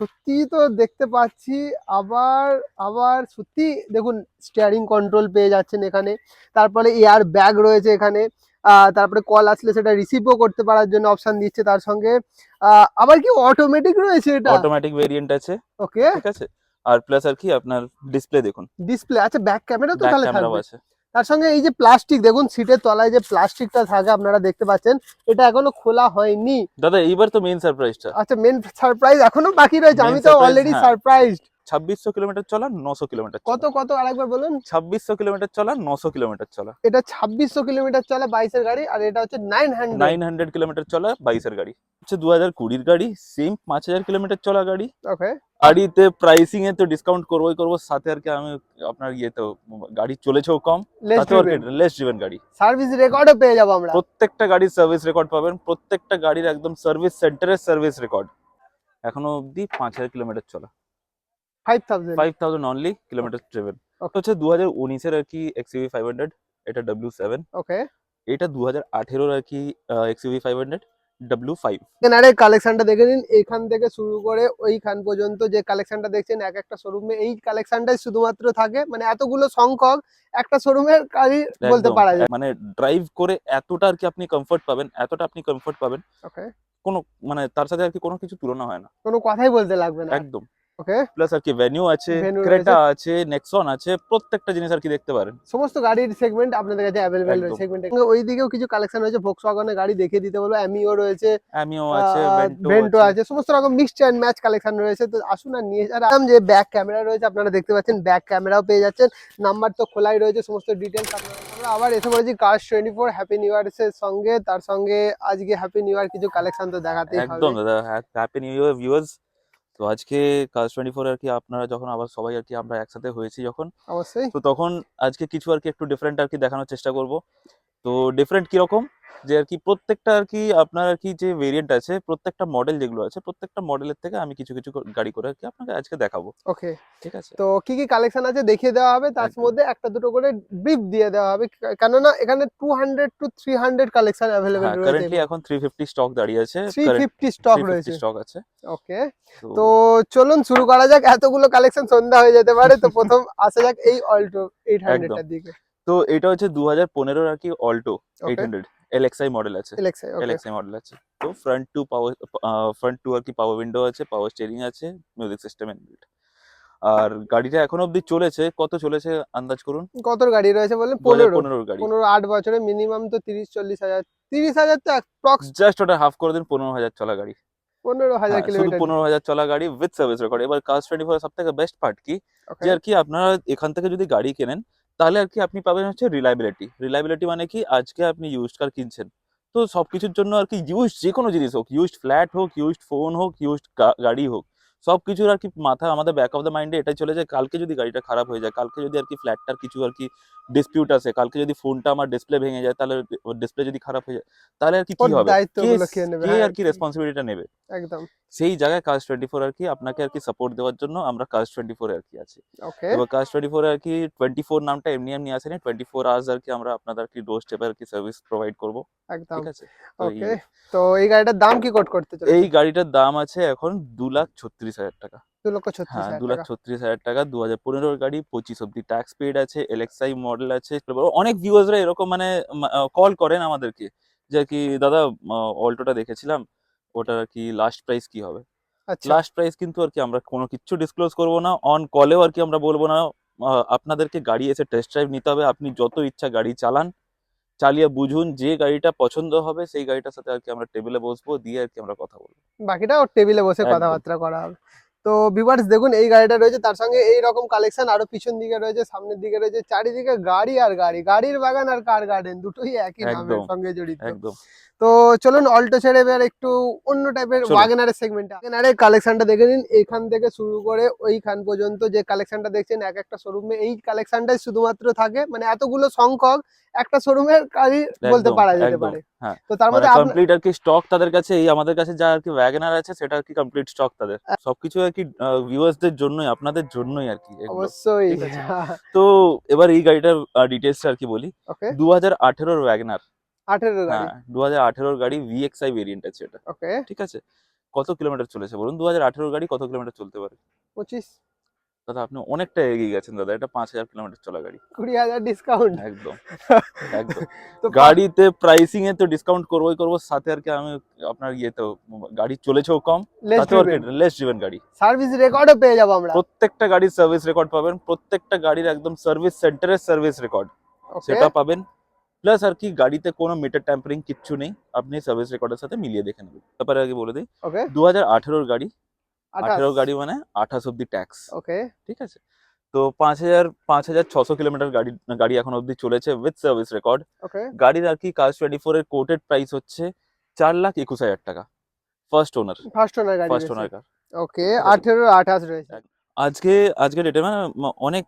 সত্যি তো দেখতে পাচ্ছি আবার আবার সত্যি দেখুন স্টিয়ারিং কন্ট্রোল পেয়ে যাচ্ছেন এখানে। তারপরে এয়ার ব্যাগ রয়েছে এখানে। তারপরে কল আসলে সেটা রিসিভও করতে পারার জন্য অপশন দিচ্ছে তার সঙ্গে। আহ, আবার কি অটোমেটিক রয়েছে এটা? অটোমেটিক ভেরিয়েন্ট আছে। ওকে ঠিক আছে। আর প্লাস আর কি আপনার ডিসপ্লে দেখুন। ডিসপ্লে আচ্ছা ব্যাক ক্যামেরা তো তাহলে থাকবে। আছে। তার সঙ্গে এই যে প্লাস্টিক দেখুন সিটের তলায় যে প্লাস্টিকটা থাকে আপনারা দেখতে পাচ্ছেন এটা এখনও খোলা হয়নি। দাদা এইবার তো মেইন সারপ্রাইজটা আচ্ছা মেন সারপ্রাইজ এখনও বাকি রয়েছে আমি তো অলরেডি হ্যাঁ। সারপ্রাইজড ছাব্বিশশো কিলোমিটার চলা নশো কিলোমিটার কত কত আরেকবার বলুন? ছাব্বিশশো কিলোমিটার চলা নশো কিলোমিটার চলা। এটা ছাব্বিশশো কিলোমিটার চলা বাইশের গাড়ি আর এটা হচ্ছে nine hundred nine hundred kilometre চলা বাইশের গাড়ি। হচ্ছে দু হাজার কুড়ির গাড়ি সেম পাঁচ হাজার কিলোমিটার চলা গাড়ি। ওকে গাড়িতে প্রাইসিং এ তো ডিসকাউন্ট করবোই করব সাথে আর কি আমি আপনার ইয়ে তো গাড়ি চলেছেও কম লেস ড্রিভেন গাড়ি। সার্ভিস রেকর্ডও পেয়ে যাব আমরা। প্রত্যেকটা গাড়ির সার্ভিস রেকর্ড পাবেন প্রত্যেকটা গাড়ির একদম সার্ভিস সেন্টারের সার্ভিস রেকর্ড এখনও অবধি পাঁচ হাজার কিলোমিটার চলা। Five thousand five thousand only kilometre travel Okay. হচ্ছে দু হাজার উনিশের আর কি এক্সইভি ফাইভ হান্ড্রেড এটা ডাব্লিউ সেভেন ওকে এটা দু হাজার আঠেরোর আর কি XUV five hundred W five এখানে কালেকশনটা দেখে নিন। এখান থেকে শুরু করে ওইখান পর্যন্ত যে কালেকশনটা দেখছেন এক একটা শোরুমে এই কালেকশনটাই শুধুমাত্র থাকে। মানে এতগুলো সংখ্যক একটা শোরুমের গাড়ি বলতে পারা যায়। মানে ড্রাইভ করে এতটা আর কি আপনি কমফর্ট পাবেন এতটা আপনি কমফর্ট পাবেন। ওকে কোনো মানে তার সাথে আর কি কোনো কিছু তুলনা হয় না। কোনো কথাই বলতে লাগবে না। একদম। ওকে? প্লাস আর কি ভেনিউ আছে ক্রেটা আছে নেক্সন আছে প্রত্যেকটা জিনিস আর কি দেখতে পারেন। সমস্ত গাড়ির সেগমেন্ট আপনাদের কাছে অ্যাভেলেবেল রয়েছে। সেগমেন্টে ওই দিকেও কিছু কালেকশন রয়েছে। ভোক্সওয়াগনের গাড়ি দেখিয়ে দিতে বলব। অ্যামিও রয়েছে অ্যামিও আছে ভেন্টো ভেন্টো আছে। সমস্ত রকম মিক্সড অ্যান্ড ম্যাচ কালেকশন রয়েছে। তো আসুন আর নিয়ে আর যে ব্যাক ক্যামেরা রয়েছে আপনারা দেখতে পাচ্ছেন ব্যাক ক্যামেরাও পেয়ে যাচ্ছেন। নাম্বার তো খোলাই রয়েছে সমস্ত ডিটেলস আপনারা আমরা আবার এসে পড়েছি cars twenty four happy new year এর সঙ্গে তার সঙ্গে আজকে হ্যাপি নিউ ইয়ার কিছু কালেকশন তো দেখাতেই একদম দাদা। হ্যাপি নিউ ইয়ার ভিউয়ার্স তো আজকে কাজ টোয়েন্টি ফোর আর কি আপনারা যখন আবার সবাই আর কি আমরা একসাথে হয়েছি যখন অবশ্যই। তো তখন আজকে কিছু আর কি একটু ডিফারেন্ট আর কি দেখানোর চেষ্টা করব। তো ডিফারেন্ট কীরকম? যে আর কি প্রত্যেকটা আর কি আপনার আর কি যে ভেরিয়েন্ট আছে প্রত্যেকটা মডেল যেগুলো আছে প্রত্যেকটা মডেলের থেকে আমি কিছু কিছু গাড়ি করে আর কি আপনাকে আজকে দেখাবো। ওকে ঠিক আছে? তো কি কি কালেকশন আছে দেখিয়ে দেওয়া হবে তার মধ্যে একটা দুটো করে ব্রিফ দিয়ে দেওয়া হবে কেননা এখানে two hundred two three hundred collection available রয়েছে। কারেন্টলি এখন থ্রি ফিফটি স্টক দাঁড়িয়ে আছে থ্রি ফিফটি স্টক রয়েছে। স্টক আছে। ওকে তো তো চলুন শুরু করা যাক এতগুলো কালেকশন সন্ধ্যা হয়ে যেতে পারে তো প্রথম আসা যাক এই অল্টো এইট হান্ড্রেডটার দিকে। তো এটা হচ্ছে দু হাজার পনেরোর আর কি Alto eight hundred LXI model আছে। এলএক্সআই মডেল আছে। তো front two power front two আর কি পাওয়ার উইন্ডো আছে পাওয়ার স্টিয়ারিং আছে মিউজিক সিস্টেম ইনবিল্ট আর গাড়িটা এখন অবধি চলেছে কত চলেছে আন্দাজ করুন? কত গাড়ি রয়েছে হাজার পনেরো পনেরোর গাড়ি। পনেরো আট বছরে মিনিমাম তো তিরিশ চল্লিশ হাজার তিরিশ হাজার তো অ্যাপ্রক্স জাস্ট ওটা হাফ করে দিন পনেরো হাজার চলা গাড়ি। পনেরো হাজার হ্যাঁ, কিলোমিটার পনেরো হাজার চলা গাড়ি উইথ সার্ভিস রেকর্ড এবার কাজ টোয়েন্টি ফোর সব থেকে বেস্ট পার্ট কি যে আর কি আপনারা এখান থেকে যদি গাড়ি কেনেন তাহলে আর কি আপনি পাবেন হচ্ছে রিলাইবিলিটি রিলাইবিলিটি মানে কি? আজকে আপনি ইউজড কার কিনছেন। তো সবকিছুর জন্য আর কি ইউজড যে কোনো জিনিস হোক ইউজড ফ্ল্যাট হোক ইউজড ফোন হোক ইউজড গাড়ি হোক সব কিছুর আর কি মাথা আমাদের ব্যাক অফ দ্য মাইন্ডে এটাই চলে যায় কালকে যদি গাড়িটা খারাপ হয়ে যায় কালকে যদি আর কি ফ্ল্যাটটার কিছু আর কি ডিসপিউট আসে কালকে যদি ফোনটা আমার ডিসপ্লে ভেঙে যায় তাহলে ডিসপ্লে যদি খারাপ হয়ে যায় তাহলে আর কি কি হবে? কে হ্যাঁ, আর কি রেসপন্সিবিলিটিটা নেবে? একদম। সেই জায়গায় কাজ টোয়েন্টি ফোর আর কি আপনাকে আর কি সাপোর্ট দেওয়ার জন্য আমরা কাজ টোয়েন্টি ফোর আর কি আছি। এবার কাজ টোয়েন্টি ফোর আর কি টোয়েন্টি ফোর নামটা এমনি এমনি আসেনি টোয়েন্টি ফোর আওয়ার্স আর কি আমরা আপনাদের কি ডোর স্টেপে আর কি সার্ভিস প্রোভাইড করব। একদম। ঠিক আছে? তো এই- ওকে তো এই গাড়িটার দাম কি কোট করতে চলে এই গাড়িটার দাম আছে এখন দু লাখ ছত্রিশ হাজার টাকা। দু লক্ষ ছত্রিশ হ্যাঁ দু লাখ ছত্রিশ হাজার টাকা দু হাজার পনেরোর গাড়ি পঁচিশ অব্দি ট্যাক্স পেড আছে মডেল আছে। অনেক ভিউয়ার্সরা এরকম মানে কল করেন আমাদেরকে যে কি দাদা অল্টোটা দেখেছিলাম। ওটার আর কি লাস্ট প্রাইস কি হবে? আচ্ছা। লাস্ট প্রাইস কিন্তু আর কি আমরা কোনো কিছু ডিসক্লোজ করব না অন কলেও আর কি আমরা বলব না। আপনাদেরকে গাড়ি এসে টেস্ট ড্রাইভ নিতে হবে আপনি যত ইচ্ছা গাড়ি চালান চালিয়ে বুঝুন যে গাড়িটা পছন্দ হবে সেই গাড়িটার সাথে আর কি আমরা টেবিলে বসবো দিয়ে আর কি আমরা কথা বলব। বাকিটা টেবিলে বসে কথাবার্তা করা হবে। তো ভিভার্স দেখুন এই গাড়িটা রয়েছে। তার সঙ্গে এই রকম কালেকশন আরও পিছন দিকে রয়েছে সামনের দিকে রয়েছে। চারিদিকে গাড়ি আর গাড়ি গাড়ির বাগান আর কার গার্ডেন দুটোই একই নামের সঙ্গে জড়িত। তো চলুন অল্টো ছেড়ে এবার একটু অন্য টাইপের। ওয়াগনারের সেগমেন্টে ওয়াগনারের কালেকশনটা দেখে নিন। এখান থেকে শুরু করে ওইখান পর্যন্ত যে কালেকশনটা দেখছেন এক একটা শোরুমে এই কালেকশনটাই শুধুমাত্র থাকে। মানে এতগুলো সংখ্যক একটা শোরুমের গাড়ি বলতে পারা যেতে পারে। হ্যাঁ। তো তার মানে মধ্যে কমপ্লিট আর কি স্টক তাদের কাছে এই আমাদের কাছে যা আর কি ওয়াগনার আছে সেটা আর কি কমপ্লিট স্টক তাদের। সবকিছু আর কি ভিউয়ার্সদের জন্যই আপনাদের জন্যই আর কি। অবশ্যই। তো এবার এই গাড়িটার ডিটেলসটা আর কি বলি। ওকে। দু হাজার আঠেরোর ওয়াগনার আঠেরো গাড়ি। হ্যাঁ দু হাজার গাড়ি ভিএক্সআই ভেরিয়েন্ট আছে এটা। ওকে। ঠিক আছে? কত কিলোমিটার চলেছে বলুন? দু হাজার আঠেরোর গাড়ি কত কিলোমিটার চলতে পারে? পঁচিশ। দাদা আপনি অনেকটা এগিয়ে গেছেন দাদা এটা পাঁচ হাজার কিলোমিটার চলা গাড়ি। কুড়ি হাজার ডিসকাউন্ট একদম একদম। তো গাড়িতে প্রাইসিং এ তো ডিসকাউন্ট করবোই করব সাথে আর কি আমি আপনার ইয়েতেও গাড়ি চলেছেও কম তাতেও আর লেস ড্রিভেন গাড়ি। সার্ভিস রেকর্ডও পেয়ে যাব আমরা। প্রত্যেকটা গাড়ির সার্ভিস রেকর্ড পাবেন প্রত্যেকটা গাড়ির একদম সার্ভিস সেন্টারের সার্ভিস রেকর্ড ওকে সেটা পাবেন প্লাস আর কি গাড়িতে কোনো মিটার ট্যাম্পারিং কিচ্ছু নেই আপনি সার্ভিস রেকর্ডের সাথে মিলিয়ে দেখে নেবেন। ব্যাপারে আগে বলে দিই ওকে দু হাজার আঠেরোর গাড়ি আঠেরো গাড়ি মানে আঠাশ অব্দি ট্যাক্স ওকে। ঠিক আছে? তো পাঁচ হাজার পাঁচ হাজার ছশো কিলোমিটার গাড়ি গাড়ি এখন অব্দি চলেছে উইথ সার্ভিস রেকর্ড গাড়ির আর কি কাজ টোয়েন্টি ফোর এর কোটেড প্রাইস হচ্ছে চার লাখ একুশ হাজার টাকা। ফার্স্ট ওনার ফার্স্ট ওনার গাড়ি ফার্স্ট ওনার কার ওকে আঠেরো আঠাশ রয়েছে। আজকে আজকে ডেটে মানে অনেক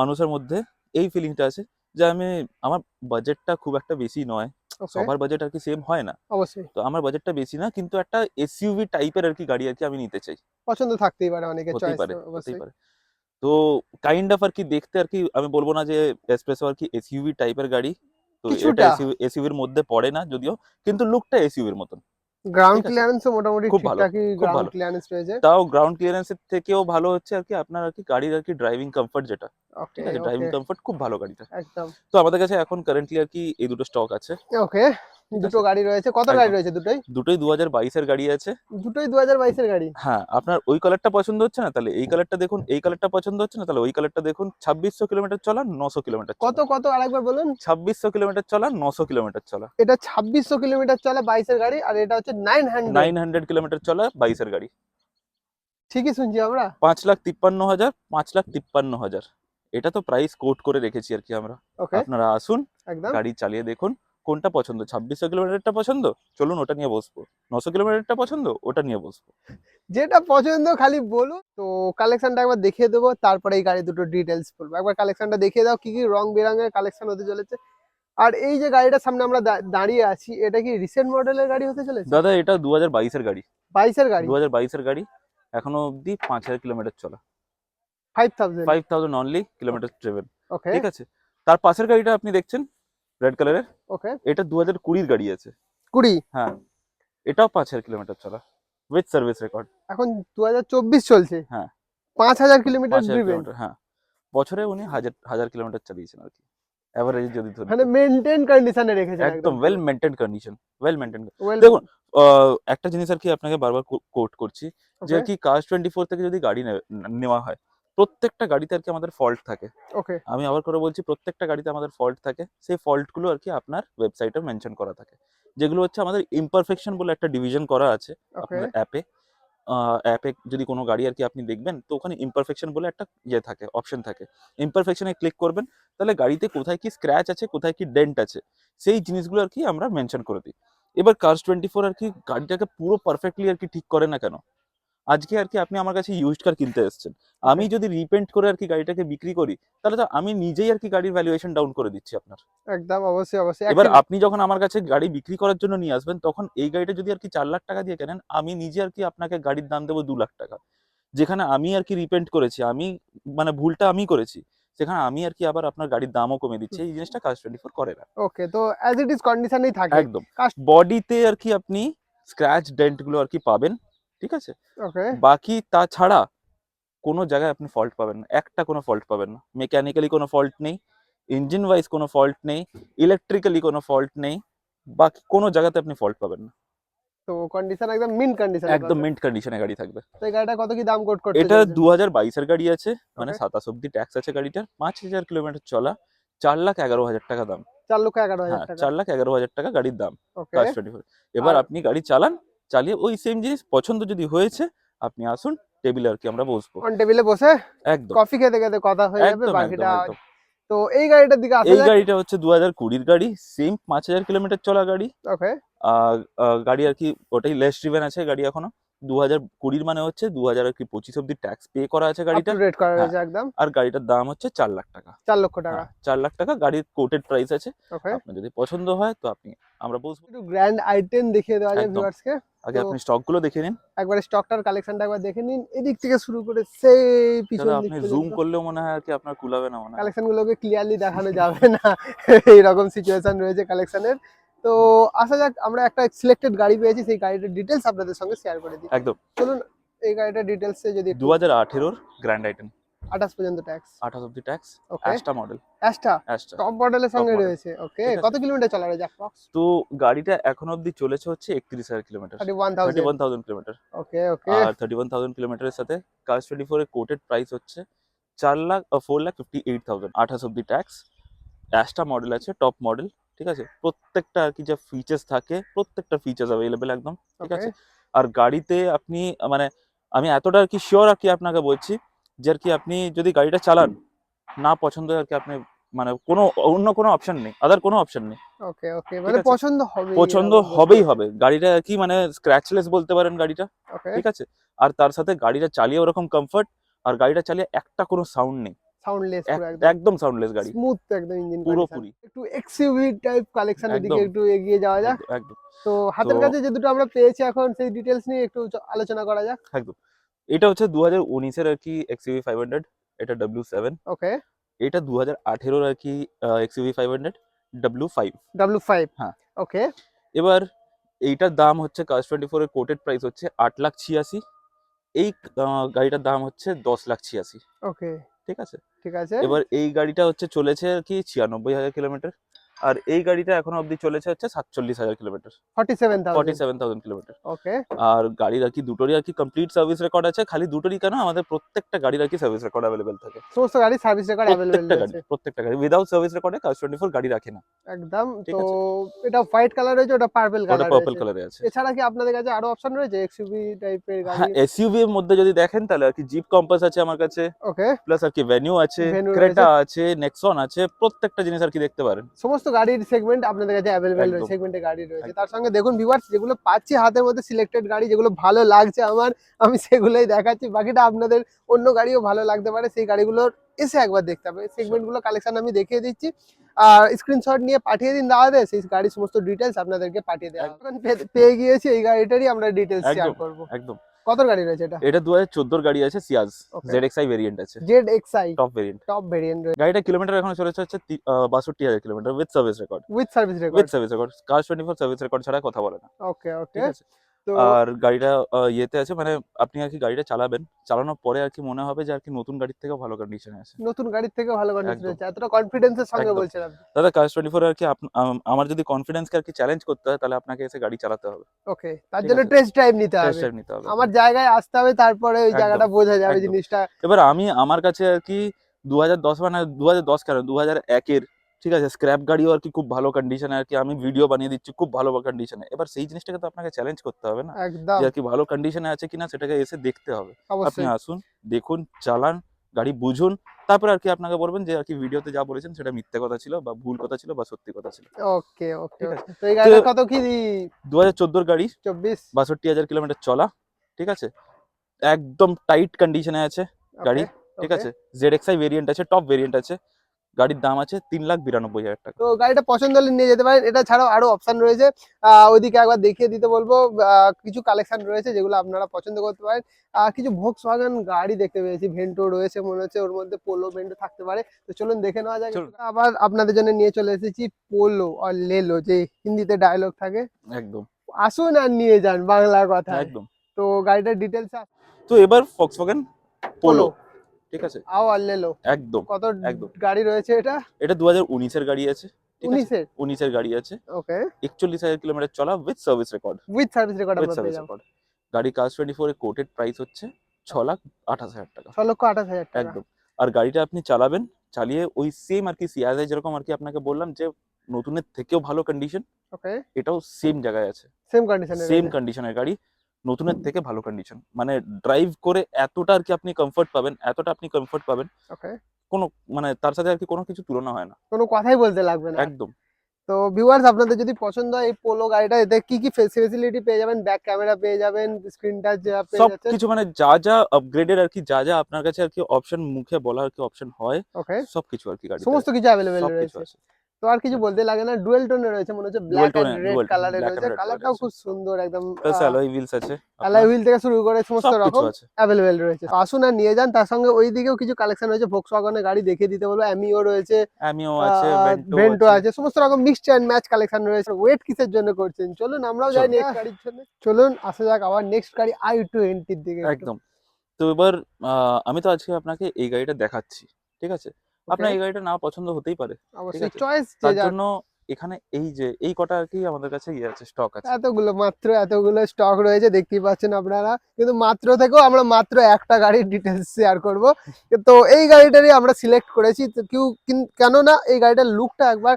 মানুষের মধ্যে এই ফিলিংটা আছে যে আমি আমার বাজেটটা খুব একটা বেশি নয়। সবার বাজেট আর কি সেম হয় না। অবশ্যই। তো আমার বাজেটটা বেশি না কিন্তু একটা এসইউভি টাইপের আর কি গাড়ি আর কি আমি নিতে চাই। পছন্দ থাকতেই পারে অনেকে চয়েস পারে হতেই পারে। তো কাইন্ড অফ আর কি দেখতে আর কি আমি বলব না যে এসপ্রেসো আর কি এসইউভি টাইপের গাড়ি তো এটা। এসইউভির মধ্যে পড়ে না যদিও কিন্তু লুকটা এসইউভির মতন। গ্রাউন্ড ঠিক আছে। ক্লিয়ারেন্সও মোটামুটি খুব ভালো, ঠিকঠাকই খুব গ্রাউন্ড ভালো। ক্লিয়ারেন্স রয়েছে। তাও গ্রাউন্ড ক্লিয়ারেন্সের থেকেও ভালো হচ্ছে আর কি আপনার আর কি গাড়ির আর কি ড্রাইভিং কমফর্ট যেটা। ওকে ঠিক আছে ড্রাইভিং কমফর্ট খুব ভালো গাড়িটা। একদম। তো আমাদের কাছে এখন কারেন্টলি আর কি এই দুটো স্টক আছে। ওকে দুটো গাড়ি রয়েছে। কত গাড়ি রয়েছে দুটোই? দুটোই দু হাজার বাইশের গাড়ি আছে। দুটোই দু হাজার বাইশের গাড়ি। হ্যাঁ আপনার ওই কালারটা পছন্দ হচ্ছে না? তাহলে এই কালারটা দেখুন এই কালারটা পছন্দ হচ্ছে না? তাহলে ওই কালারটা দেখুন ছাব্বিশশো কিলোমিটার চলা নশো কিলোমিটার কত কত আরেকবার বলুন। ছাব্বিশশো কিলোমিটার চলা নশো কিলোমিটার চলা। এটা ছাব্বিশশো কিলোমিটার চলে বাইশের গাড়ি আর এটা হচ্ছে nine hundred. Nine hundred kilometre চলা বাইশের গাড়ি। ঠিকই শুনছি আমরা। পাঁচ লাখ তিপ্পান্ন হাজার পাঁচ লাখ তিপ্পান্ন হাজার। এটা তো প্রাইস কোট করে রেখেছি আর কি আমরা। আপনারা আসুন একদম। গাড়ি চালিয়ে দেখুন। কোনটা পছন্দ? ছাব্বিশশো কিলোমিটারটা পছন্দ? চলুন ওটা নিয়ে বসবো। নশো কিলোমিটারটা পছন্দ? ওটা নিয়ে বসবো। যেটা পছন্দ খালি বলুন। তো কালেকশনটা একবার দেখিয়ে দেবো তারপরে এই গাড়ি দুটো ডিটেলস বলব। একবার কালেকশনটা দেখিয়ে দাও কি কি রং বেরঙের কালেকশন হতে চলেছে। আর এই যে গাড়িটার সামনে আমরা দাঁড়িয়ে আছি এটা কি রিসেন্ট মডেলের গাড়ি হতে চলেছে? দাদা এটা দু হাজার বাইশের গাড়ি। বাইশের গাড়ি? দু হাজার বাইশের গাড়ি। এখনও অবধি পাঁচ হাজার কিলোমিটার চলা। Five thousand five thousand only kilometre travel okay ঠিক আছে? তার পাশের গাড়িটা আপনি দেখছেন? রেড কালারের? ওকে। এটা দু হাজার কুড়ির গাড়ি আছে। কুড়ি? হ্যাঁ। এটাও পাঁচ হাজার কিলোমিটার চলা। উইথ সার্ভিস রেকর্ড এখন দু হাজার চব্বিশ চলছে। হ্যাঁ। পাঁচ হাজার কিলোমিটার হ্যাঁ। বছরে উনি হাজার হাজার কিলোমিটার চালিয়েছেন আর কি। অ্যাভারেজ যদি ধরি মানে মেনটেন কন্ডিশনে রেখেছে একদম well maintain condition well well দেখুন একটা জিনিস আর কি আপনাকে বারবার কোট করছি। যে কি কাজ টোয়েন্টি ফোর থেকে যদি গাড়ি নেওয়া হয় প্রত্যেকটা গাড়িতে আর কি আমাদের ফল্ট থাকে। ওকে আমি আবার করে বলছি প্রত্যেকটা গাড়িতে আমাদের ফল্ট থাকে। সেই ফল্টগুলো আর কি আপনার ওয়েবসাইটে মেনশন করা থাকে। যেগুলো হচ্ছে আমাদের ইমপারফেকশন বলে একটা ডিভিশন করা আছে আপনার অ্যাপে অ্যাপে যদি কোনো গাড়ি আর কি আপনি দেখবেন তো ওখানে ইমপারফেকশন বলে একটা ইয়ে থাকে অপশন থাকে। ইমপারফেকশনে ক্লিক করবেন তাহলে গাড়িতে কোথায় কি স্ক্র্যাচ আছে কোথায় কি ডেন্ট আছে সেই জিনিসগুলো আর কি আমরা মেনশন করে দিই। এবার কার্স টোয়েন্টি ফোর আর কি গাড়িটাকে পুরো পারফেক্টলি আর কি ঠিক করে না কেন? আজকে আর কি আপনি আমার কাছে ইউজড কার কিনতে এসেছেন। আমি যদি রিপেন্ট করে আর কি গাড়িটাকে বিক্রি করি তাহলে তো আমি নিজেই আর কি গাড়ির ভ্যালুয়েশন ডাউন করে দিচ্ছি আপনার। একদম অবশ্যই অবশ্যই। এবার আপনি যখন আমার কাছে গাড়ি বিক্রি করার জন্য নিয়ে আসবেন তখন এই গাড়িটা যদি আর কি চার লাখ টাকা দিয়ে কেনেন আমি নিজে আর কি আপনাকে গাড়ির দাম দেবো দু লাখ টাকা। যেখানে আমি আর কি রিপেন্ট করেছি আমি মানে ভুলটা আমি করেছি সেখানে আমি আর কি আবার আপনার গাড়ির দামও কমে দিচ্ছি। এই জিনিসটা কাজ টোয়েন্টি ফোর করে না। ওকে তো অ্যাজ ইট ইজ কন্ডিশনেই থাকে। একদম। বডিতে আর কি আপনি স্ক্র্যাচ ডেন্টগুলো আর কি পাবেন। ঠিক আছে? বাকি তাছাড়া কোনো জায়গায় আপনি ফল্ট পাবেন না। একটা কোনো ফল্ট পাবেন না। মেকানিক্যালি কোনো ফল্ট নেই। ইঞ্জিন ওয়াইজ কোনো ফল্ট নেই। ইলেকট্রিক্যালি কোনো ফল্ট নেই। বাকি কোনো জায়গাতে আপনি ফল্ট পাবেন না। তো কন্ডিশন একদম মিন্ট কন্ডিশন একদম মিন্ট কন্ডিশনে গাড়ি থাকবে। তো গাড়িটা কত কি দাম কোট করতে এটা চলেছে? দু হাজার বাইশের গাড়ি আছে। মানে Okay. সাতাশ অব্দি ট্যাক্স আছে গাড়িটার। পাঁচ হাজার কিলোমিটার চলা। চার লাখ এগারো হাজার টাকা দাম। চার লক্ষ এগারো হাজার হ্যাঁ টাকা। চার লাখ এগারো হাজার টাকা গাড়ির দাম। কাজ এবার আপনি গাড়ি চালান। চালিয়ে ওই সেম জিনিস পছন্দ যদি হয়েছে আপনি আসুন টেবিলে আর কি আমরা বসবো। অন টেবিলে বসে একদম। কফি খেতে খেতে কথা হয়ে যাবে বাকিটা তো এই গাড়িটার দিকে আসা এই গাড়িটা হচ্ছে দু হাজার কুড়ির গাড়ি সেম পাঁচ হাজার কিলোমিটার চলা গাড়ি। ওকে আহ, গাড়ি আর কি ওটাই লেস ড্রিভেন আছে গাড়ি এখনও। দু হাজার কুড়ির মানে হচ্ছে দু হাজার কি পঁচিশ অব্দি ট্যাক্স পে করা আছে গাড়িটা। রেট করা হ্যাঁ। রয়েছে একদম। আর গাড়িটার দাম হচ্ছে চার লাখ টাকা। চার লক্ষ টাকা। হ্যাঁ, চার লাখ টাকা গাড়ির কোটেড প্রাইস আছে। আপনার যদি পছন্দ হয় তো আপনি আমরা বসবো একটু গ্র্যান্ড আইটেম দেখিয়ে দেওয়া যায়। ভিউয়ার্সকে আগে আপনি স্টকগুলো দেখে নিন। একবার স্টকটার কালেকশনটা একবার দেখে নিন। এদিক থেকে শুরু করে সেই পিছন দিক আপনি জুম করলেও মনে হয় আর কি আপনার কুলাবে না মনে হয়। কালেকশন গুলোকে ক্লিয়ারলি দেখানো যাবে না। এইরকম সিচুয়েশন রয়েছে কালেকশনের তো আসা যাক আমরা একটা সিলেক্টেড গাড়ি পেয়েছি সেই গাড়িটার ডিটেলস আপনাদের সঙ্গে শেয়ার করে দিই। একদম। চলুন এই গাড়িটার ডিটেলসে যদি দু হাজার আঠেরোর গ্র্যান্ড আইটেম আঠাশ পর্যন্ত ট্যাক্স আঠাশ অব্দি tax okay Asta model Asta top মডেলের সঙ্গে রয়েছে। ওকে কত কিলোমিটার চলা রয়েছে অ্যাপ্রক্স তো গাড়িটা এখন অব্দি চলেছে হচ্ছে একত্রিশ হাজার kilometre thirty one thousand kilometre okay okay আর থার্টি ওয়ান থাউজেন্ড কিলোমিটারের সাথে কাজ টোয়েন্টি ফোর এর কোটেড প্রাইস হচ্ছে চার lakh four lakh fifty eight thousand আঠাশ অব্দি ট্যাক্স অ্যাশটা মডেল আছে টপ মডেল ঠিক আছে? প্রত্যেকটা আর কি যা ফিচার্স থাকে প্রত্যেকটা ফিচার্স অ্যাভেলেবেল একদম ঠিক আছে? আর গাড়িতে আপনি মানে আমি এতটা আর কি শিওর আর কি আপনাকে বলছি যে আর কি আপনি যদি গাড়িটা চালান না পছন্দ হয় আর কি আপনি মানে কোনো অন্য কোনো অপশন নেই আদার কোনো অপশন নেই। ওকে ওকে মানে পছন্দ হবে পছন্দ হবেই হবে। গাড়িটা কি মানে স্ক্র্যাচলেস বলতে পারেন গাড়িটা ঠিক আছে? আর তার সাথে গাড়িটা চালিয়ে ওরকম কমফর্ট আর গাড়িটা চালিয়ে একটা কোনো সাউন্ড নেই। সাউন্ডলেস পুরো একদম সাউন্ডলেস গাড়ি। স্মুথ একদম ইঞ্জিন পুরোপুরি একটু এক্সইউভি টাইপ কালেকশনের দিকে একটু এগিয়ে যাওয়া যাক। একদম, তো হাতের কাছে যে দুটো আমরা পেয়েছি এখন সেই ডিটেলস নিয়ে একটু আলোচনা করা যাক। একদম। এটা হচ্ছে দু হাজার উনিশের আর কি এক্সইউভি ফাইভ হান্ড্রেড এটা ডাব্লিউ সেভেন ওকে। এটা দু হাজার আঠেরোর আর কি XUV five hundred W five W five হ্যাঁ। ওকে। এবার এইটার দাম হচ্ছে কাজ টোয়েন্টি ফোর এর কোটেড প্রাইস হচ্ছে আট লাখ ছিয়াশি। এই গাড়িটার দাম হচ্ছে দশ লাখ ছিয়াশি। ওকে। ঠিক আছে? ঠিক আছে? এবার এই গাড়িটা হচ্ছে চলেছে কি ছিয়ানব্বই হাজার কিলোমিটার। আর এই গাড়িটা এখন অবধি চলেছে হচ্ছে সাতচল্লিশ হাজার kilometre. Forty seven forty seven thousand kilometre okay আর গাড়ির আর কি দুটোরই আর কি কমপ্লিট সার্ভিস রেকর্ড আছে খালি দুটোরই কেন আমাদের প্রত্যেকটা গাড়ির আর কি সার্ভিস রেকর্ড অ্যাভেলেবেল থাকে। সমস্ত গাড়ি সার্ভিস রেকর্ড অ্যাভেলেবল গাড়ি রয়েছে। প্রত্যেকটা গাড়ি উইদাউট সার্ভিস রেকর্ডে কাজ টোয়েন্টি ফোর গাড়ি রাখে না। একদম তো আছে। এটা হোয়াইট কালার রয়েছে ওটা পার্পল ওটা কালার পার্পল রয়েছে কালারে আছে। এছাড়া কি আপনাদের কাছে আরও অপশন রয়েছে এক্সইউভি টাইপের হ্যাঁ এসইউভি এর মধ্যে যদি দেখেন তাহলে আর কি জিপ কম্পাস আছে আমার কাছে। ওকে প্লাস আর কি ভেনিউ আছে ক্রেটা আছে নেক্সন আছে প্রত্যেকটা জিনিস আর কি দেখতে পারেন। সমস্ত গাড়ির সেগমেন্ট আপনাদের কাছে অ্যাভেলেবেল। রয়েছে সেগমেন্টে গাড়ি রয়েছে। তার সঙ্গে দেখুন ভিউয়ার্স যেগুলো পাচ্ছি হাতের মধ্যে সিলেক্টেড গাড়ি যেগুলো ভালো লাগছে আমার আমি সেগুলোই দেখাচ্ছি। বাকিটা আপনাদের অন্য গাড়িও ভালো লাগতে পারে সেই গাড়িগুলোর এসে একবার দেখতে হবে। সেগমেন্টগুলো কালেকশন আমি দেখিয়ে দিচ্ছি। আর স্ক্রিনশট নিয়ে পাঠিয়ে দিন দাদাদের সেই গাড়ির সমস্ত ডিটেলস আপনাদেরকে পাঠিয়ে দেওয়া পেয়ে গিয়েছি এই গাড়িটারই আমরা ডিটেলস শেয়ার। করব। একদম। কত গাড়ি রয়েছে এটা? এটা দু হাজার চোদ্দোর গাড়ি আছে সিয়াজ আই ভেরিয়েন্ট আছে। Z XI top variant top variant গাড়িটা কিলোমিটার এখন চলেছে হচ্ছে বাষট্টি হাজার kilometre with service record with service with record service record car twenty four service record ছাড়া কথা বলে না। ওকে ওকে ঠিক আছে? আর গাড়িটা ইয়েতে আছে মানে আপনি আর কি গাড়িটা চালাবেন চালানোর পরে আর কি মনে হবে যে আর কি নতুন গাড়ির থেকে ভালো কন্ডিশনে আছে। নতুন গাড়ির থেকে ভালো কন্ডিশন। রয়েছে এতটা কনফিডেন্সের সঙ্গে। বলছেন আপনি। দাদা কাজ টোয়েন্টি ফোর আর কি আমার যদি কনফিডেন্সকে আর কি চ্যালেঞ্জ করতে হয় তাহলে আপনাকে এসে গাড়ি চালাতে হবে। ওকে তার জন্য আছে। টেস্ট ড্রাইভ নিতে হবে। টেস্ট ড্রাইভ নিতে হবে। আমার জায়গায় আসতে হবে তারপরে ওই জায়গাটা বোঝা যাবে জিনিসটা। এবার আমি আমার কাছে আর কি দু হাজার দশ মানে দু হাজার দশ কেন? দু হাজার একের ঠিক আছে স্ক্র্যাপ গাড়িও আর কি খুব ভালো কন্ডিশনে আর কি আমি ভিডিও বানিয়ে দিচ্ছি খুব ভালো কন্ডিশনে এবার সেই জিনিসটাকে তো আপনাকে চ্যালেঞ্জ করতে হবে না যে আর কি ভালো কন্ডিশনে আছে কিনা সেটাকে এসে দেখতে হবে। আপনি আসুন দেখুন চালান গাড়ি বুঝুন তারপরে আর কি আপনাকে বলবেন যে আর কি ভিডিওতে যা বলেছেন সেটা মিথ্যে কথা ছিল বা ভুল কথা ছিল বা সত্যি কথা ছিল। ওকে ওকে। তো এই গাড়িটা কত কি দু? হাজার চোদ্দোর গাড়ি চব্বিশ। বাষট্টি হাজার কিলোমিটার চলা ঠিক আছে? একদম টাইট কন্ডিশনে আছে গাড়ি, ঠিক আছে? জেড এক্স আই ভেরিয়েন্ট আছে টপ ভেরিয়েন্ট আছে। গাড়ির দাম আছে তিন লাখ বিরানব্বই হাজার টাকা। তো গাড়িটা পছন্দ হলে নিয়ে যেতে পারেন। এটা ছাড়াও আরও অপশন রয়েছে। ওইদিকে একবার দেখিয়ে দিতে বলব। কিছু কালেকশন রয়েছে যেগুলো আপনারা পছন্দ করতে পারেন। কিছু ভোক্স ওয়াগন গাড়ি দেখতে পেয়েছি। ভেন্টো রয়েছে মনে হচ্ছে। ওর মধ্যে পোলো ভেন্টো থাকতে পারে। তো চলুন দেখে নেওয়া যাক। আবার আপনাদের জন্য নিয়ে চলে এসেছি পোলো আর লেলো যে হিন্দিতে ডায়লগ থাকে। একদম। আসুন আর নিয়ে যান বাংলার কথা একদম। তো গাড়িটার ডিটেলস তো এবার ফক্সওয়াগন পোলো ঠিক আছে? আও আর লেলো একদম কত একদম। গাড়ি রয়েছে এটা? এটা দু হাজার উনিশের গাড়ি আছে ঠিক আছে? উনিশের? উনিশের গাড়ি আছে। ওকে। একচল্লিশ হাজার কিলোমিটার চলা with service record with service record আমরা সার্ভিস রেকর্ড গাড়ি টোয়েন্টি ফোর এর কোটেড প্রাইস হচ্ছে ছ লাখ আঠাশ হাজার টাকা। ছ লক্ষ আঠাশ হাজার টাকা। একদম। আর গাড়িটা আপনি চালাবেন চালিয়ে ওই সেম আর কি সিয়াজে যেরকম আর কি আপনাকে বললাম যে নতুনের থেকেও ভালো কন্ডিশন ওকে। এটাও সেম জায়গায় আছে। সেম কন্ডিশনে সেম কন্ডিশনের গাড়ি। নতুনের থেকে ভালো কন্ডিশন মানে ড্রাইভ করে এতটা আর কি আপনি কমফর্ট পাবেন এতটা আপনি কমফর্ট পাবেন কোনো মানে তার সাথে আর কি কোনো কিছু তুলনা হয় না। কোনো কথাই বলতে লাগবে না। একদম। তো ভিউয়ার্স আপনাদের যদি পছন্দ হয় এই পোলো গাড়িটা এতে কি কি ফেসিলিটি পেয়ে যাবেন? ব্যাক ক্যামেরা পেয়ে যাবেন স্ক্রিন টাচ যা পেয়ে সব কিছু মানে যা যা আপগ্রেডের আর কি যা যা আপনার কাছে আর কি অপশন মুখে বলা আর কি অপশন হয় ওকে সব কিছু আর কি গাড়ি সমস্ত কিছু সব রয়েছে। আছে। তো আর কিছু বলতে লাগে না ডুয়েল টোনে রয়েছে মনে হচ্ছে ব্ল্যাক এন্ড রেড কালারে রয়েছে। কালারটাও খুব সুন্দর একদম অ্যালয় হুইলস আছে। অ্যালয় হুইল থেকে শুরু করে সমস্ত রকম অ্যাভেলেবেল রয়েছে। আসুন আর নিয়ে যান তার সঙ্গে ওই দিকেও কিছু কালেকশন রয়েছে। ভোক্স ওয়াগনের গাড়ি দেখিয়ে দিতে বলব অ্যামিও রয়েছে অ্যামিও আছে ভেন্টো ভেন্টো আছে। সমস্ত রকম মিক্সড এন্ড ম্যাচ কালেকশন রয়েছে। ওয়েট কিসের জন্য করছেন? চলুন আমরাও যাই। নেক্সট গাড়ির জন্য। চলুন আসা যাক আবার নেক্সট গাড়ি আই টোয়েন্টির দিকে। একদম। তো এবার আমি তো আজকে আপনাকে এই গাড়িটা দেখাচ্ছি ঠিক আছে? আপনার এই গাড়িটা না পছন্দ হতেই পারে অবশ্যই চয়েস তার জন্য এখানে এই যে এই কটা আর কি আমাদের কাছে ইয়ে আছে স্টক আছে। এতগুলো মাত্র এতগুলো স্টক রয়েছে দেখতেই পাচ্ছেন আপনারা। কিন্তু মাত্র থেকেও আমরা মাত্র একটা গাড়ির ডিটেলস শেয়ার করব। তো এই গাড়িটারই আমরা সিলেক্ট করেছি। তো কেউ কিন- কেননা এই গাড়িটার লুকটা একবার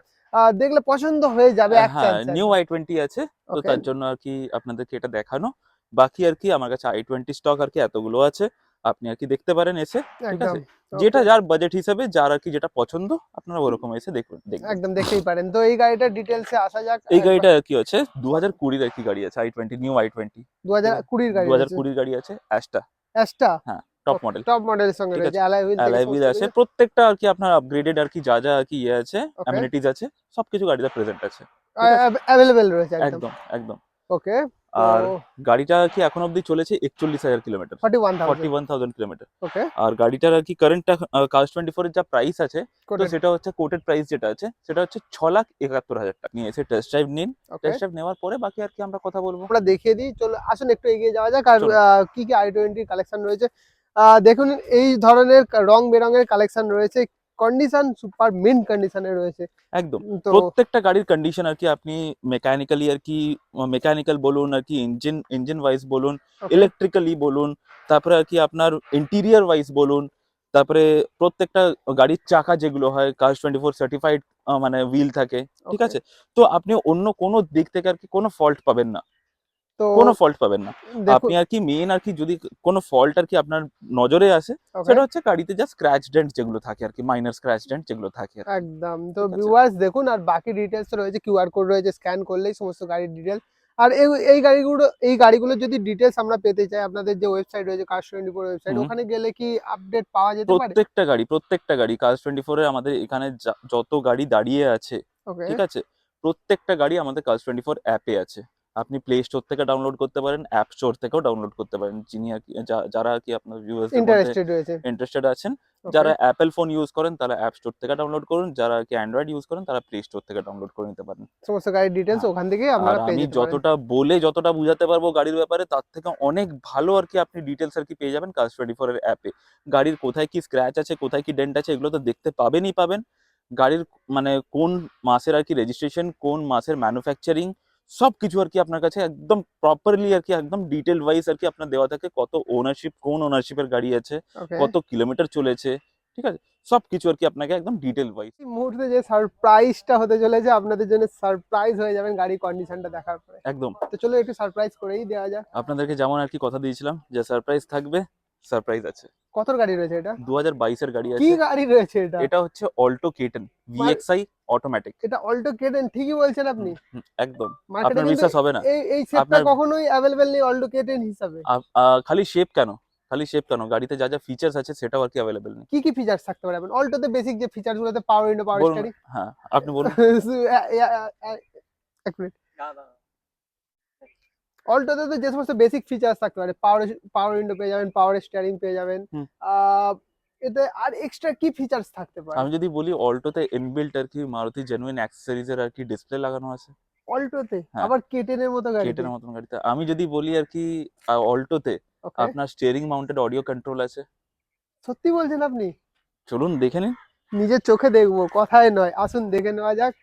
দেখলে পছন্দ হয়ে যাবে হ্যাঁ নিউ আই টোয়েন্টি আছে তো তার জন্য আর কি আপনাদেরকে এটা দেখানো। বাকি আর কি আমার কাছে আই টোয়েন্টি স্টক আর কি এতগুলো আছে। আপনি আর কি দেখতে পারেন এসে একদম আছে? যেটা যার বাজেট হিসাবে যার আর কি যেটা পছন্দ আপনারা ওরকম এসে দেখবেন। একদম দেখতেই পারেন। তো এই গাড়িটা ডিটেলসে আসা যাক। এই গাড়িটা কি আছে দু হাজার কুড়ির আর কি গাড়ি আছে I twenty new I twenty দু হাজার কুড়ির গাড়ি দু হাজার কুড়ির গাড়ি আছে Asta Asta top model top মডেলের সঙ্গে রয়েছে আছে। অ্যালয় হুইল অ্যালাই হুইল আছে প্রত্যেকটা আর কি আপনার আপগ্রেডেড আর কি যা যা আর কি ইয়ে আছে. অ্যামিনিটিজ আছে সবকিছু গাড়িতে প্রেজেন্ট আছে। অ্যাভেলেবেল রয়েছে একদম। একদম ওকে আর গাড়িটা আর কি এখন অবধি চলেছে একচল্লিশ হাজার kilometre. Forty one thousand kilometre okay আর গাড়িটার আর কি কারেন্ট কাজ টোয়েন্টি ফোর এর যা প্রাইস আছে তো সেটা হচ্ছে কোটেড প্রাইস যেটা আছে সেটা হচ্ছে ছ লাখ একাত্তর হাজার টাকা। নিয়ে এসে টেস্ট ড্রাইভ নিন। টেস্ট ড্রাইভ নেওয়ার পরে বাকি আর কি আমরা কথা বলব। আমরা দেখিয়ে দিই চলো আসুন একটু এগিয়ে যাওয়া যাক। আর কি কি আই টোয়েন্টি কালেকশন রয়েছে? দেখুন এই ধরনের রং বেরঙের কালেকশন রয়েছে। কন্ডিশন সুপার মিন্ট কন্ডিশনে রয়েছে। একদম। প্রত্যেকটা গাড়ির কন্ডিশন আর কি আপনি মেকানিক্যালি আর কি মেকানিক্যাল বলুন আর কি ইঞ্জিন ইঞ্জিন ওয়াইজ বলুন ইলেকট্রিক্যালি বলুন তারপরে আর কি আপনার ইন্টেরিয়ার ওয়াইজ বলুন তারপরে প্রত্যেকটা গাড়ির চাকা যেগুলো হয় কাজ টোয়েন্টি ফোর সার্টিফাইড মানে হুইল থাকে ঠিক আছে? তো আপনি অন্য কোনো দিক থেকে আর কি কোনো ফল্ট পাবেন না। তো কোনো ফল্ট পাবেন না। আপনি আর কি মেন আর কি যদি কোনো ফল্ট আর কি আপনার নজরে আসে সেটা হচ্ছে গাড়িতে যা স্ক্র্যাচ ডেন্ট যেগুলো থাকে আর কি মাইনার স্ক্র্যাচ ডেন্ট যেগুলো থাকে একদম। তো ভিউয়ার্স দেখুন আর বাকি ডিটেলস রয়েছে কিউআর কোড রয়েছে স্ক্যান করলেই সমস্ত গাড়ির ডিটেলস আর এই এই গাড়িগুলো এই গাড়িগুলো যদি ডিটেলস আমরা পেতে চাই আপনাদের যে ওয়েবসাইট রয়েছে টোয়েন্টি ফোর ওয়েবসাইট ওখানে গেলে কি আপডেট পাওয়া যেতে পারে? প্রত্যেকটা গাড়ি প্রত্যেকটা গাড়ি কাজ টোয়েন্টি ফোরে আমাদের এখানে যত গাড়ি দাঁড়িয়ে আছে ঠিক আছে? প্রত্যেকটা গাড়ি আমাদের কাজ টোয়েন্টি ফোর অ্যাপে আছে। আপনি প্লে স্টোর থেকে ডাউনলোড করতে পারেন অ্যাপ স্টোর থেকেও ডাউনলোড করতে পারেন। যিনি যারা আর কি আপনার ভিউয়ার্স ইন্টারেস্টেড আছেন যারা অ্যাপেল ফোন ইউজ করেন তারা অ্যাপ স্টোর থেকে ডাউনলোড করুন। যারা কি অ্যান্ড্রয়েড ইউজ করেন তারা প্লে স্টোর থেকে ডাউনলোড করে নিতে পারেন। সমস্ত গাড়ির ডিটেলস হ্যাঁ, ওখান থেকে আপনারা পেয়ে আমি যতটা বলে যতটা বুঝাতে পারব গাড়ির ব্যাপারে তার থেকে অনেক ভালো আর কি আপনি ডিটেলস আর কি পেয়ে যাবেন কাজ টোয়েন্টি ফোর এর অ্যাপে গাড়ির কোথায় কি স্ক্র্যাচ আছে কোথায় কি ডেন্ট আছে এগুলো তো দেখতে পাবেনই পাবেন। গাড়ির মানে কোন মাসের আর কি রেজিস্ট্রেশন কোন মাসের ম্যানুফ্যাকচারিং সব কিছু আর কি আপনার কাছে একদম প্রপারলি আর কি একদম ডিটেল ওয়াইজ আর কি আপনার দেওয়া থাকে কত ওনারশিপ কোন ওনারশিপের গাড়ি আছে কত কিলোমিটার চলেছে ঠিক আছে? সব কিছু আর কি আপনাকে একদম ডিটেল ওয়াইজ এই মুহূর্তে যে সারপ্রাইজটা হতে চলেছে আপনাদের জন্য সারপ্রাইজ হয়ে যাবেন গাড়ির কন্ডিশনটা দেখার পরে। একদম। তো চলো একটু সারপ্রাইজ করেই দেওয়া যাক। আপনাদেরকে যেমন আর কি কথা দিয়েছিলাম যে সারপ্রাইজ থাকবে সারপ্রাইজ আছে। কত গাড়ি রয়েছে এটা? দু হাজার বাইশের গাড়ি কি আছে। গাড়ি রয়েছে এটা? এটা হচ্ছে Alto K ten VXI automatic এটা অল্টো কেটেন ঠিকই বলছেন আপনি। একদম। আপনার বিশ্বাস হবে না। এই এই কখনোই অ্যাভেলেবেল নেই অল্টো কেটেন হিসাবে। খালি শেপ কেন? খালি শেপ কেন? গাড়িতে যা যা ফিচার্স আছে সেটাও আর কি অ্যাভেলেবেল নেই। কি কি ফিচার্স থাকতে পারে? আপনার অল্টোতে বেসিক যে ফিচার্স গুলোতে পাওয়ার উইন্ডো পাওয়ার স্টারিং হ্যাঁ আপনি বলুন। এক মিনিট। অল্টোতে তো যে সমস্ত বেসিক ফিচার্স থাকতে পারে। পাওয়ার পাওয়ার উইন্ডো পেয়ে যাবেন পাওয়ার স্টিয়ারিং পেয়ে যাবেন। আহ, এতে আর এক্সট্রা কি ফিচার্স থাকতে পারে? আমি যদি বলি অল্টোতে ইনবিল্ট আর কি মারুতি জেনুইন অ্যাক্সেসরিজ এর আর কি ডিসপ্লে লাগানো আছে। অল্টোতে হ্যাঁ। আবার কেটেনের মতো গাড়ি কেটেনের মতন গাড়িতে। আমি যদি বলি আর কি অল্টোতে আপনার স্টিয়ারিং মাউন্টেড অডিও কন্ট্রোল আছে। সত্যি বলছেন আপনি? চলুন দেখে নিন। নিজের চোখে দেখব কথায় নয়। আসুন দেখে নেওয়া যাক।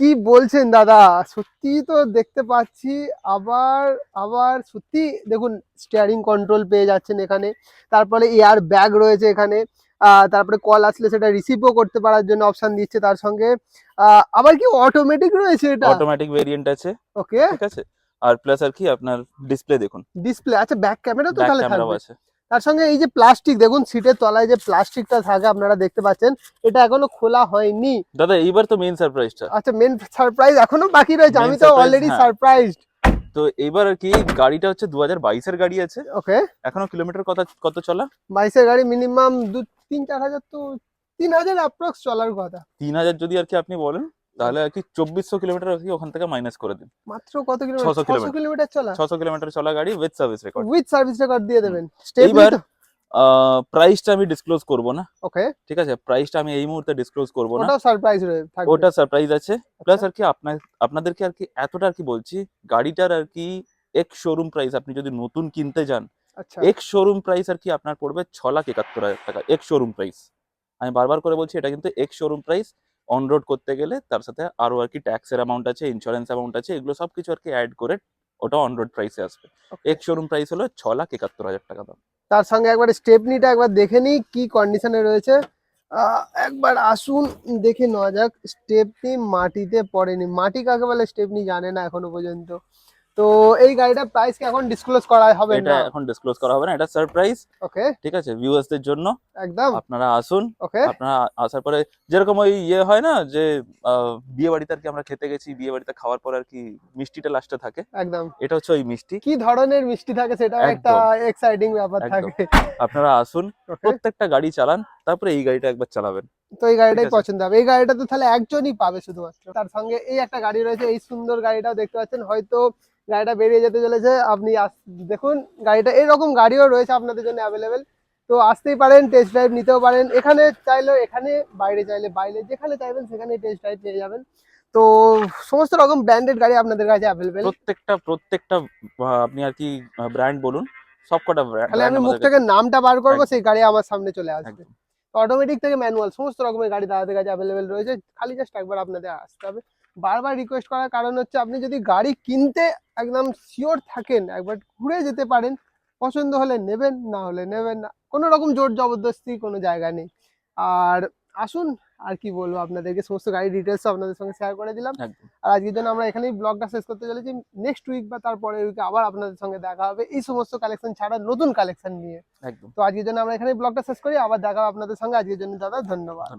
কি বলছেন দাদা? সত্যি তো দেখতে পাচ্ছি আবার আবার সত্যি দেখুন স্টিয়ারিং কন্ট্রোল পেয়ে যাচ্ছেন এখানে। তারপরে এয়ার ব্যাগ রয়েছে এখানে। আহ, তারপরে কল আসলে সেটা রিসিভও করতে পারার জন্য অপশন দিচ্ছে তার সঙ্গে। আহ, আবার কি অটোমেটিক রয়েছে এটা? অটোমেটিক ভেরিয়েন্ট আছে। ওকে ঠিক আছে। আর প্লাস আর কি আপনার ডিসপ্লে দেখুন। ডিসপ্লে আচ্ছা ব্যাক ক্যামেরা তো তাহলে থাকবে। আছে। তার সঙ্গে এই যে প্লাস্টিক দেখুন সিটের তলায় যে প্লাস্টিকটা থাকে আপনারা দেখতে পাচ্ছেন এটা এখনও খোলা হয়নি। দাদা এইবার তো মেইন সারপ্রাইজটা আচ্ছা মেন সারপ্রাইজ এখনও বাকি রয়েছে আমি তো অলরেডি হ্যাঁ। সারপ্রাইজড তো এইবার আর কি গাড়িটা হচ্ছে দু হাজার বাইশের গাড়ি আছে। ওকে এখনও কিলোমিটার কত কত চলা? বাইশের গাড়ি মিনিমাম দু তিন চার হাজার তো তিন হাজার অ্যাপ্রক্স চলার কথা। তিন হাজার যদি আর কি আপনি বলেন। তাহলে আর কি চব্বিশশো কিলোমিটার আর কি ওখান থেকে মাইনাস করে দিন। মাত্র কত কিলোমিটার? 600 ছশো কিলোমিটার। চলা? কিলোমিটার চলা গাড়ি with service record with service record দিয়ে দেবেন। এইবার প্রাইসটা আমি ডিসক্লোজ করব না। ওকে ঠিক আছে? প্রাইসটা আমি এই মুহূর্তে ডিসক্লোজ করব না। ওটাও সারপ্রাইজ থাকবে। ওটা সারপ্রাইজ আছে। প্লাস আচ্ছা। আর কি আপনার আপনাদেরকে আর কি এতটা আর কি বলছি গাড়িটার আর কি এক্স শোরুম প্রাইস আপনি যদি নতুন কিনতে যান আচ্ছা। এক্স শোরুম প্রাইস আর কি আপনার পড়বে ছ লাখ একাত্তর হাজার টাকা এক্স শোরুম প্রাইস আমি বারবার করে বলছি এটা কিন্তু এক শোরুম প্রাইস অন রোড করতে গেলে তার সাথে আরও আর কি ট্যাক্সের অ্যামাউন্ট আছে ইন্স্যুরেন্স অ্যামাউন্ট আছে এগুলো সব কিছু আর কি অ্যাড করে ওটা অনরোড প্রাইসে আসবে। এক এক্স শোরুম প্রাইস হলো ছ লাখ একাত্তর হাজার টাকা দাম। তার সঙ্গে একবার স্টেপনিটা একবার দেখে নিই কি কন্ডিশনে রয়েছে। একবার আসুন দেখে নেওয়া যাক স্টেপনি মাটিতে পড়েনি। মাটি কাকে বলে স্টেপনি জানে না এখনও পর্যন্ত। তো এই গাড়িটা প্রাইস কি এখন ডিসক্লোজ করা হবে এটা এখন ডিসক্লোজ করা হবে না এটা সারপ্রাইজ ওকে ঠিক আছে ভিউয়ার্সদের জন্য। একদম। আপনারা আসুন। ওকে আপনারা আসার পরে যেরকম ওই ইয়ে হয় না যে বিয়ে বাড়িতে আর কি আমরা খেতে গেছি বিয়ে বাড়িতে খাওয়ার পর আর কি মিষ্টিটা লাস্টে থাকে। একদম। এটা হচ্ছে ওই মিষ্টি। কি ধরনের মিষ্টি থাকে সেটাও একটা। এক্সাইটিং ব্যাপার থাকে। আপনারা আসুন প্রত্যেকটা গাড়ি চালান তারপরে এই গাড়িটা একবার চালাবেন। তো এই গাড়িটাই পছন্দ হবে। এই গাড়িটা তো তাহলে একজনই পাবে শুধুমাত্র। তার সঙ্গে এই একটা গাড়ি রয়েছে এই সুন্দর গাড়িটাও দেখতে পাচ্ছেন। হয়তো গাড়িটা বেরিয়ে যেতে চলেছে। আপনি দেখুন গাড়িটা এরকম গাড়িও রয়েছে আপনাদের জন্য অ্যাভেলেবেল তো আসতেই পারেন টেস্ট ড্রাইভ নিতেও পারেন। এখানে চাইলেও এখানে বাইরে চাইলে বাইরে যেখানে চাইবেন সেখানে টেস্ট ড্রাইভ পেয়ে যাবেন। তো সমস্ত রকম ব্র্যান্ডেড গাড়ি আপনাদের কাছে অ্যাভেলেবেল প্রত্যেকটা প্রত্যেকটা আপনি আর কি ব্র্যান্ড বলুন সবকটা ব্র্যান্ড তাহলে আমি মুখ থেকে নামটা বার করব সেই গাড়ি আমার সামনে চলে আসবে। অটোমেটিক থেকে ম্যানুয়াল সমস্ত রকমের গাড়ি দাদাদের কাছে অ্যাভেলেবেল রয়েছে। খালি জাস্ট একবার আপনাদের আসতে হবে। বারবার রিকোয়েস্ট করার কারণ হচ্ছে আপনি যদি গাড়ি কিনতে একদম শিওর থাকেন একবার ঘুরে যেতে পারেন পছন্দ হলে নেবেন না হলে নেবেন না কোনো রকম জোর জবরদস্তি কোনো জায়গা নেই। আর আসুন আর কি বলব আপনাদেরকে সমস্ত গাড়ির ডিটেলস আপনাদের সঙ্গে শেয়ার করে দিলাম। আর আজকের জন্য আমরা এখানেই ব্লগটা শেষ করতে চলেছি। নেক্সট উইক বা তারপরে উইকে আবার আপনাদের সঙ্গে দেখা হবে এই সমস্ত কালেকশন ছাড়া নতুন কালেকশন নিয়ে। তো আজকের জন্য আমরা এখানে ব্লগটা শেষ করি। আবার দেখা হবে আপনাদের সঙ্গে। আজকের জন্য দাদা ধন্যবাদ।